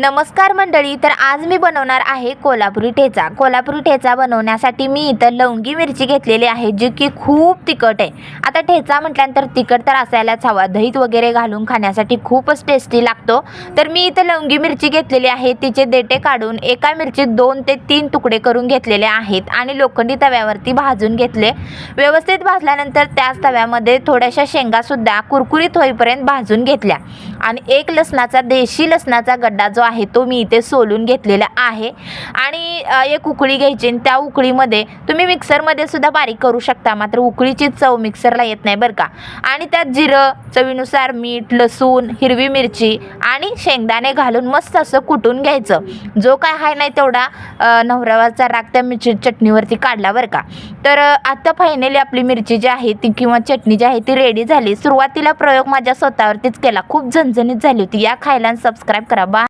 नमस्कार मंडळी तर आज मी बनवणार आहे कोल्हापुरी ठेचा. कोल्हापुरी ठेचा बनवण्यासाठी मी इथं लवंगी मिरची घेतलेली आहे जी की खूप तिखट आहे. आता ठेचा म्हटल्यानंतर तिखट तर असायलाच हवा. दहीत वगैरे घालून खाण्यासाठी खूपच टेस्टी लागतो. तर मी इथं लवंगी मिरची घेतलेली आहे. तिचे देटे काढून एका मिरचीत दोन ते तीन तुकडे करून घेतलेले आहेत आणि लोखंडी तव्यावरती भाजून घेतले. व्यवस्थित भाजल्यानंतर त्याच तव्यामध्ये थोड्याशा शेंगासुद्धा कुरकुरीत होईपर्यंत भाजून घेतल्या. आणि एक लसणाचा देशी लसणाचा गड्डा जो आहे तो मी इथे सोलून घेतलेला आहे. आणि एक उकळी घ्यायची आणि त्या उकळीमध्ये तुम्ही मिक्सरमध्ये सुद्धा बारीक करू शकता मात्र उकळीची चव मिक्सरला येत नाही बरं का. आणि त्यात जिरं चवीनुसार मीठ लसूण हिरवी मिरची आणि शेंगदाणे घालून मस्त असं कुटून घ्यायचं. जो काय आहे नाही तेवढा नवऱ्यावरचा राग त्या मिरची चटणीवरती काढला बरं का. तर आता फायनली आपली मिरची जी आहे ती किंवा चटणी जी आहे ती रेडी झाली. सुरुवातीला प्रयोग माझ्या स्वतःवरतीच केला. खूप झणझणीत झाली होती. या खायला सबस्क्राईब करा. बा